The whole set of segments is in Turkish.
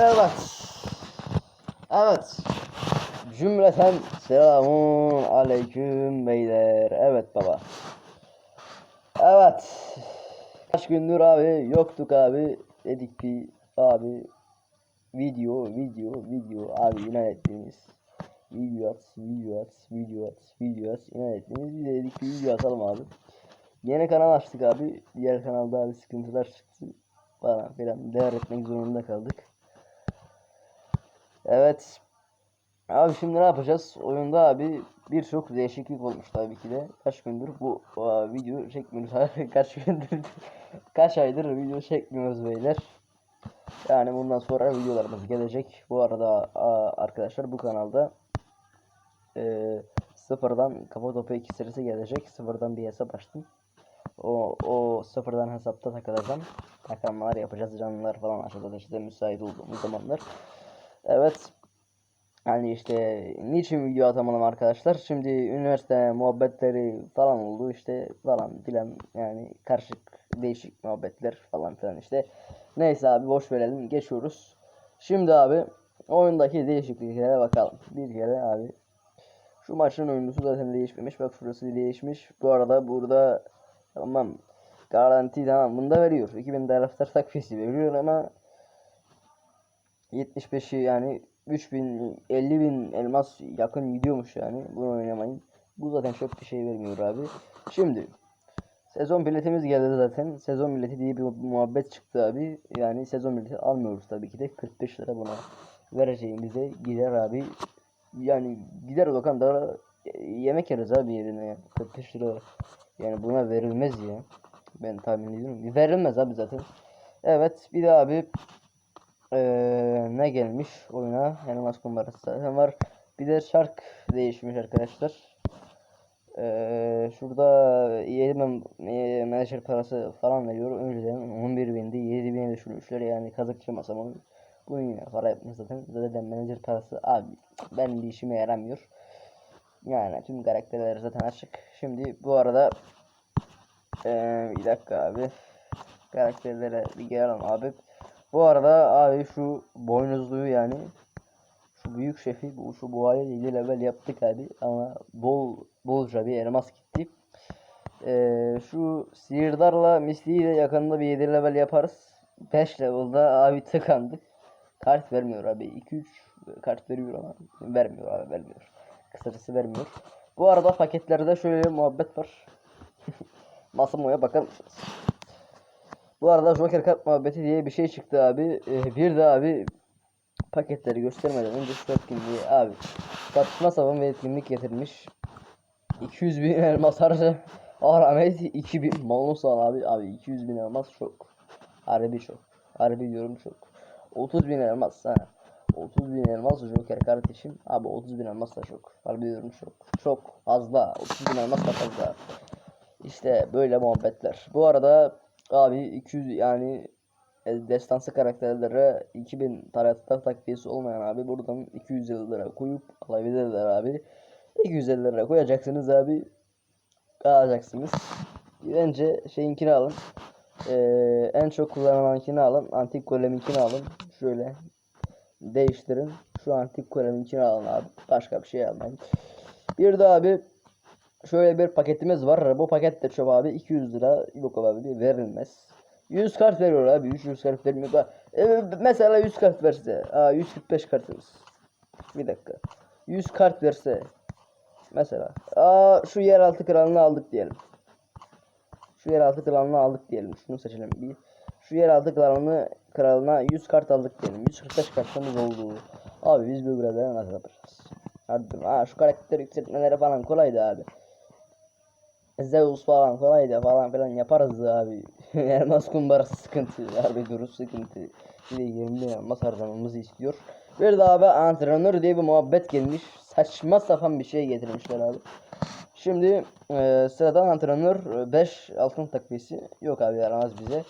Evet. Evet. Cümleten selamun aleyküm beyler. Evet baba. Evet. Kaç gündür abi yoktuk abi. Dedik bir abi video video video abi inan ettiğimiz video at video at video at video at inan ettiğimiz bir de dedik bir video atalım abi. Yeni kanal açtık abi. Diğer kanalda abi sıkıntılar çıktı falan filan değer etmek zorunda kaldık. Evet. Abi şimdi ne yapacağız? Oyunda abi birçok değişiklik olmuş tabii ki de. Kaç gündür bu aa, video çekmiyoruz. kaç gündür kaç aydır video çekmiyoruz beyler. Yani bundan sonra videolarımız gelecek. Bu arada aa, arkadaşlar bu kanalda eee, sıfırdan kafa topu 2 serisi gelecek. Sıfırdan bir hesap açtım. O, o sıfırdan hesapta takılacağım. Takılmalar yapacağız. Canlılar falan aşağıda işte müsait olduğumuz zamanlar. Evet. Yani işte niçin video atamadım arkadaşlar? Şimdi üniversite muhabbetleri falan oldu işte falan filan yani karışık değişik muhabbetler falan filan işte. Neyse abi boş verelim geçiyoruz. Şimdi abi oyundaki değişikliklere bakalım. Bir kere abi şu maçın oyuncusu zaten değişmemiş. Bak şurası değişmiş. Bu arada burada tamam garanti tamam bunda veriyor. 2000 taraftar takviyesi veriyor ama 75'i yani 3000 50 bin elmas yakın gidiyormuş yani bunu oynamayın. Bu zaten çok bir şey vermiyor abi. Şimdi sezon biletimiz geldi zaten. Sezon bileti diye bir muhabbet çıktı abi. Yani sezon bileti almıyoruz tabii ki de 45 lira buna vereceğimize gider abi. Yani gider lokantara yemek yeriz abi yerine ya. 45 lira yani buna verilmez ya. Ben tahmin ediyorum. Verilmez abi zaten. Evet bir de abi ee, ne gelmiş oyuna? Maç kumbarası zaten var. Bir de şark değişmiş arkadaşlar. Ee, şurada 7 men e, menajer parası falan veriyor. Önceden 11 bindi 7 bine düşürmüşler yani kazıkçı masamın. Bu yine para yapmış zaten. Zaten menajer parası abi benim bir işime yaramıyor. Yani tüm karakterler zaten açık. Şimdi bu arada ee, bir dakika abi. Karakterlere bir gelelim abi. Bu arada abi şu boynuzluyu yani şu büyük şefi bu şu boğaya 7 level yaptık abi ama bol bolca bir elmas gitti. Ee, şu sihirdarla misliyi de yakında bir 7 level yaparız. 5 level'da abi tıkandık. Kart vermiyor abi. 2-3 kart veriyor ama vermiyor abi vermiyor. Kısacası vermiyor. Bu arada paketlerde şöyle muhabbet var. Masamoya bakar mısınız? Bu arada Joker kart muhabbeti diye bir şey çıktı abi. Ee, bir de abi paketleri göstermeden önce şu etkinliği abi satışma savun ve etkinlik getirmiş. 200 bin elmas harca. Ahmet 2000 malus al abi. Abi 200 bin elmas çok. Harbi çok. Harbi diyorum çok. 30 bin elmas ha. 30 bin elmas Joker kardeşim. Abi 30 bin elmas da çok. Harbi diyorum çok. Çok fazla. 30 bin elmas da fazla. İşte böyle muhabbetler. Bu arada abi 200 yani e, destansı karakterlere 2000 taraftar takviyesi olmayan abi buradan 250 lira koyup alabilirler abi. 250 lira koyacaksınız abi. Alacaksınız. Bence şeyinkini alın. Ee, en çok kullanılankini alın. Antik goleminkini alın. Şöyle değiştirin. Şu antik goleminkini alın abi. Başka bir şey almayın. Bir de abi şöyle bir paketimiz var. Bu paket de çok abi 200 lira. Yok abi verilmez. 100 kart veriyor abi. 300 kart vermiyor da. E, mesela 100 kart verse. Aa 145 kartımız bir dakika. 100 kart verse. Mesela. Aa şu yeraltı kralını aldık diyelim. Şu yeraltı kralını aldık diyelim. Şunu seçelim. Bir. Şu yeraltı kralını kralına 100 kart aldık diyelim. 145 kartımız oldu. Abi biz bu burada nasıl yapacağız hadi aa şu karakter yükseltmeleri falan kolaydı abi Zeus falan kolaydı falan filan yaparız abi. elmas kumbarası sıkıntı. Abi duruş sıkıntı. Bir de 20 bin elmas harcamamızı istiyor. Bir de abi antrenör diye bir muhabbet gelmiş. Saçma sapan bir şey getirmişler abi. Şimdi e, sıradan antrenör 5 altın takviyesi yok abi yaramaz bize.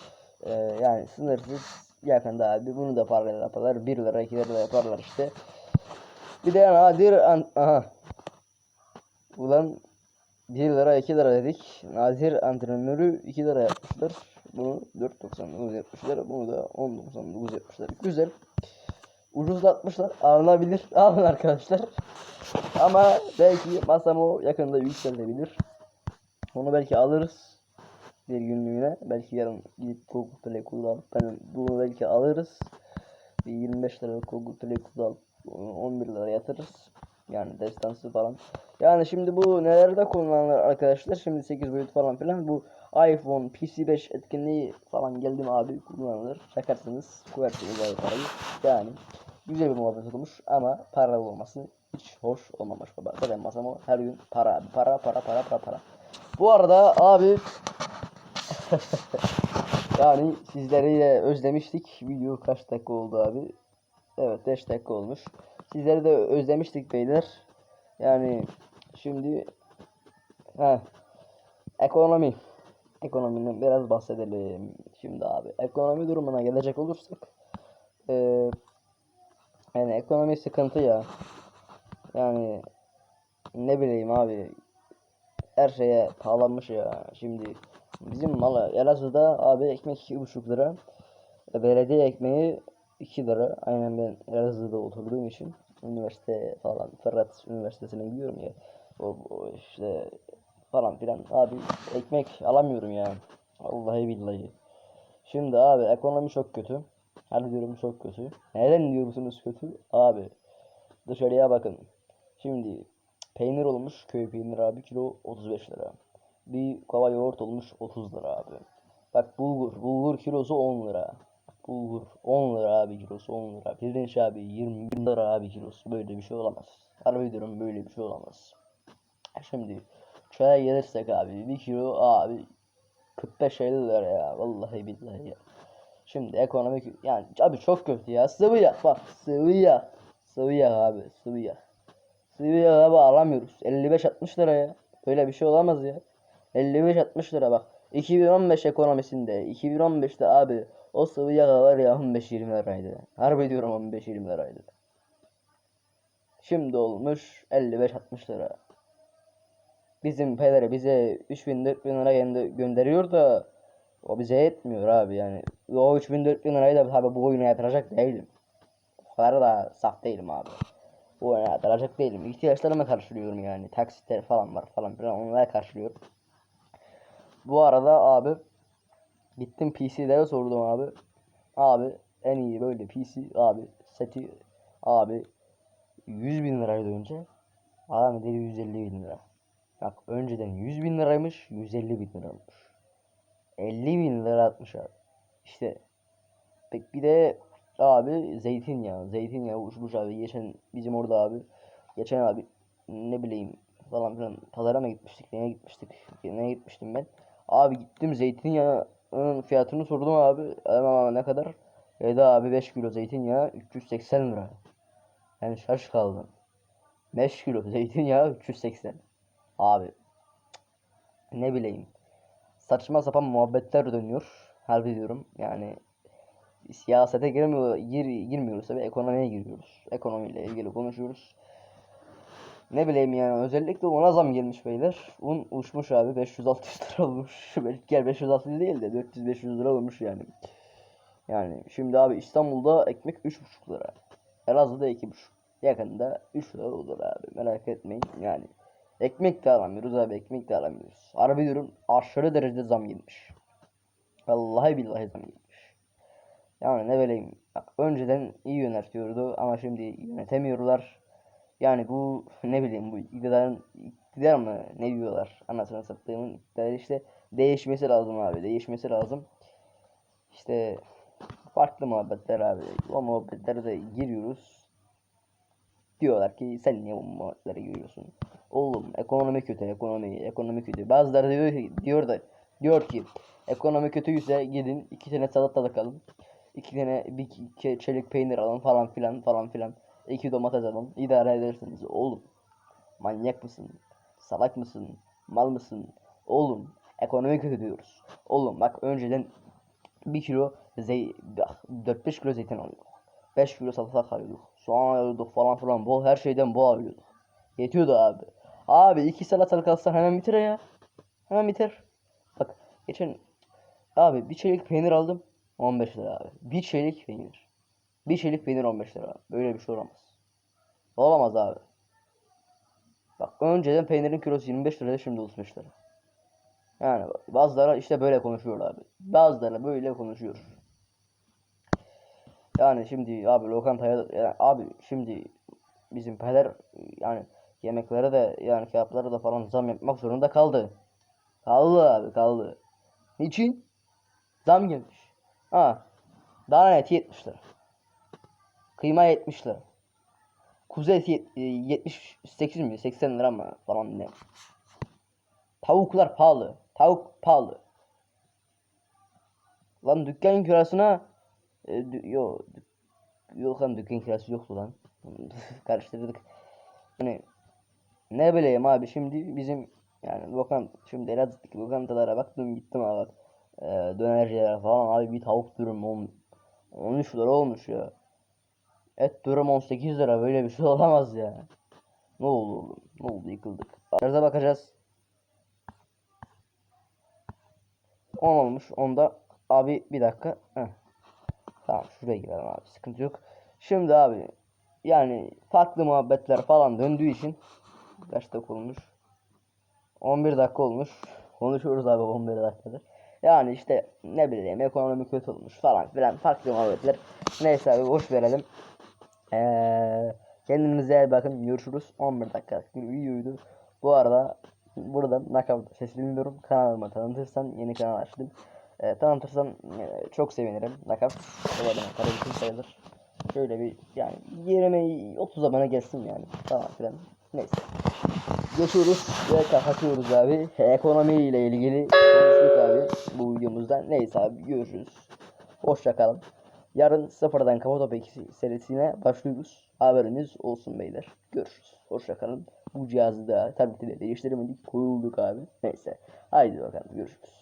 E, yani sınırsız yakında abi bunu da parayla yaparlar. 1 lira 2 lira yaparlar işte. Bir de nadir an aha. Ulan 1 lira 2 lira dedik. Nazir antrenörü 2 lira yapmışlar. Bunu 4.99 yapmışlar. Bunu da 10.99 yapmışlar. Güzel. ucuzlatmışlar. Alınabilir. Alın arkadaşlar. Ama belki Masamo yakında yükselebilir. Onu belki alırız. Bir günlüğüne. Belki yarın gidip Google Play kullanıp ben bunu belki alırız. Bir 25 liralık Google Play kullanıp 11 lira yatırırız. Yani destansı falan. Yani şimdi bu nelerde kullanılır arkadaşlar? Şimdi 8 boyut falan filan bu iPhone PC5 etkinliği falan geldi mi abi kullanılır. Çakarsınız, koyarsınız abi parayı. Yani güzel bir muhabbet olmuş ama paralı olması hiç hoş olmamış baba. Zaten masama her gün para abi. Para para para para para. Bu arada abi yani sizleri özlemiştik. Video kaç dakika oldu abi? Evet 5 dakika olmuş. Sizleri de özlemiştik beyler. Yani şimdi ha ekonomi ekonomiden biraz bahsedelim. Şimdi abi ekonomi durumuna gelecek olursak eee yani ekonomi sıkıntı ya. Yani ne bileyim abi her şeye pahalanmış ya. Şimdi bizim mala Elazığ'da abi ekmek iki buçuk lira. E, Belediye ekmeği 2 lira. Aynen ben Elazığ'da oturduğum için üniversite falan Ferhat Üniversitesi'ne gidiyorum ya. O, o işte falan filan abi ekmek alamıyorum ya. Vallahi billahi. Şimdi abi ekonomi çok kötü. Hadi diyorum çok kötü. Neden diyorsunuz kötü? Abi dışarıya bakın. Şimdi peynir olmuş köy peyniri abi kilo 35 lira. Bir kava yoğurt olmuş 30 lira abi. Bak bulgur, bulgur kilosu 10 lira. Bulgur 10 lira abi kilosu 10 lira. Pirinç abi 20 lira abi kilosu. Böyle bir şey olamaz. Harbi böyle bir şey olamaz. Şimdi çaya gelirsek abi bir kilo abi 45-50 lira ya. Vallahi billahi ya. Şimdi ekonomik yani abi çok kötü ya. Sıvı yağ bak sıvı yağ. Sıvı yağ abi sıvı yağ. Sıvı yağ abi alamıyoruz. 55-60 lira ya. Böyle bir şey olamaz ya. 55-60 lira bak. 2015 ekonomisinde 2015'te abi o sıvı yağ var ya 15-20 liraydı. Harbi diyorum 15-20 liraydı. Şimdi olmuş 55-60 lira. Bizim pedere bize 3000 4000 lira gönder- gönderiyor da o bize yetmiyor abi yani. O 3000 4000 lirayı da tabi bu oyuna yatıracak değilim. O kadar da saf değilim abi. Bu oyuna yatıracak değilim. İhtiyaçlarımı karşılıyorum yani. Taksitler falan var falan filan onları karşılıyorum. Bu arada abi gittim PC'lere sordum abi. Abi en iyi böyle PC abi seti abi 100 bin liraydı önce. Adam dedi 150 bin lira. Bak önceden 100 bin liraymış 150 bin lira olmuş. 50 bin lira atmış abi. İşte pek bir de abi zeytinyağı. Zeytinyağı uçmuş abi. Geçen bizim orada abi. Geçen abi ne bileyim falan filan pazara mı gitmiştik? Neye gitmiştik? Neye gitmiştim ben? Abi gittim zeytinyağının fiyatını sordum abi. Ama ne kadar? Dedi abi 5 kilo zeytinyağı 380 lira. Yani şaş kaldım. 5 kilo zeytinyağı 380. Abi ne bileyim. Saçma sapan muhabbetler dönüyor. Harbi diyorum. Yani siyasete girmiyor, gir, girmiyoruz tabii ekonomiye giriyoruz. Ekonomiyle ilgili konuşuyoruz. Ne bileyim yani özellikle ona zam gelmiş beyler. Un uçmuş abi 500-600 lira olmuş. Belki gel 500-600 değil de 400-500 lira olmuş yani. Yani şimdi abi İstanbul'da ekmek 3,5 lira. Elazığ'da 2,5. Yakında 3 lira olur abi. Merak etmeyin yani. Ekmek de alamıyoruz abi ekmek de alamıyoruz. Harbi diyorum aşırı derecede zam gelmiş. Vallahi billahi zam gelmiş. Yani ne bileyim önceden iyi yönetiyordu ama şimdi yönetemiyorlar. Yani bu ne bileyim bu iktidarın iktidar mı ne diyorlar anasını sattığımın iktidarı işte değişmesi lazım abi değişmesi lazım. İşte farklı muhabbetler abi o muhabbetlere de giriyoruz. Diyorlar ki sen niye bu muhabbetlere giriyorsun? Oğlum ekonomi kötü ekonomi ekonomi kötü. Bazıları diyor diyor da diyor ki ekonomi kötüyse gidin iki tane salatalık alın. iki tane bir iki çelik peynir alın falan filan falan filan. İki domates alın idare edersiniz oğlum. Manyak mısın? Salak mısın? Mal mısın? Oğlum ekonomi kötü diyoruz. Oğlum bak önceden 1 kilo zey 4-5 kilo zeytin alıyorduk. 5 kilo salatalık alıyorduk. Soğan alıyorduk falan filan. Bol her şeyden bol alıyorduk. Yetiyordu abi. Abi iki salatalık alsan hemen bitir ya. Hemen biter. Bak geçen abi bir çeyrek peynir aldım. 15 lira abi. Bir çeyrek peynir. Bir şeylik peynir 15 lira. Böyle bir şey olamaz. Olamaz abi. Bak önceden peynirin kilosu 25 liraydı şimdi 35 lira. Yani bazıları işte böyle konuşuyor abi. Bazıları böyle konuşuyor. Yani şimdi abi lokantaya yani abi şimdi bizim peder yani yemeklere de yani kebaplara da falan zam yapmak zorunda kaldı. Kaldı abi kaldı. Niçin? Zam gelmiş. Ha. Dana eti 70 lira. Kıyma 70 lira. Kuzu eti yet- e, 78 mi 80 lira mı falan ne. Tavuklar pahalı. Tavuk pahalı. Lan dükkan kirasına e, dü- yo dü- yok lan dükkan kirası yoktu lan. Karıştırdık. Yani ne bileyim abi şimdi bizim yani lokant şimdi Elazığ'daki lokantalara baktım gittim abi bak. E, dönercilere falan abi bir tavuk dürüm on, 13 lira olmuş ya. Et dürüm 18 lira böyle bir şey olamaz ya. Ne oldu oğlum? Ne oldu yıkıldık. Arıza bakacağız. 10 olmuş. Onda abi bir dakika. Heh. Tamam şuraya girelim abi. Sıkıntı yok. Şimdi abi yani farklı muhabbetler falan döndüğü için kaç dakika olmuş? 11 dakika olmuş. Konuşuyoruz abi 11 dakikadır. Yani işte ne bileyim ekonomi kötü olmuş falan filan farklı muhabbetler. Neyse abi boş verelim. Ee, kendinize iyi bakın. Görüşürüz. 11 dakikalık bir videoydu. Bu arada buradan nakavt sesleniyorum. Kanalıma tanıtırsan yeni kanal açtım. Ee, tanıtırsan e, çok sevinirim. Nakavt. Babada karabüküm sayılır. Şöyle bir yani 20 30 abone gelsin yani. Tamam filan. Neyse. Geçiyoruz ve kapatıyoruz abi. Ekonomiyle ilgili konuştuk abi bu videomuzda. Neyse abi görüşürüz. Hoşça kalın. Yarın sıfırdan kafa topu serisine başlıyoruz. Haberiniz olsun beyler. Görüşürüz. Hoşça kalın. Bu cihazı da tabii ki de değiştiremedik. Koyulduk abi. Neyse. Haydi bakalım görüşürüz.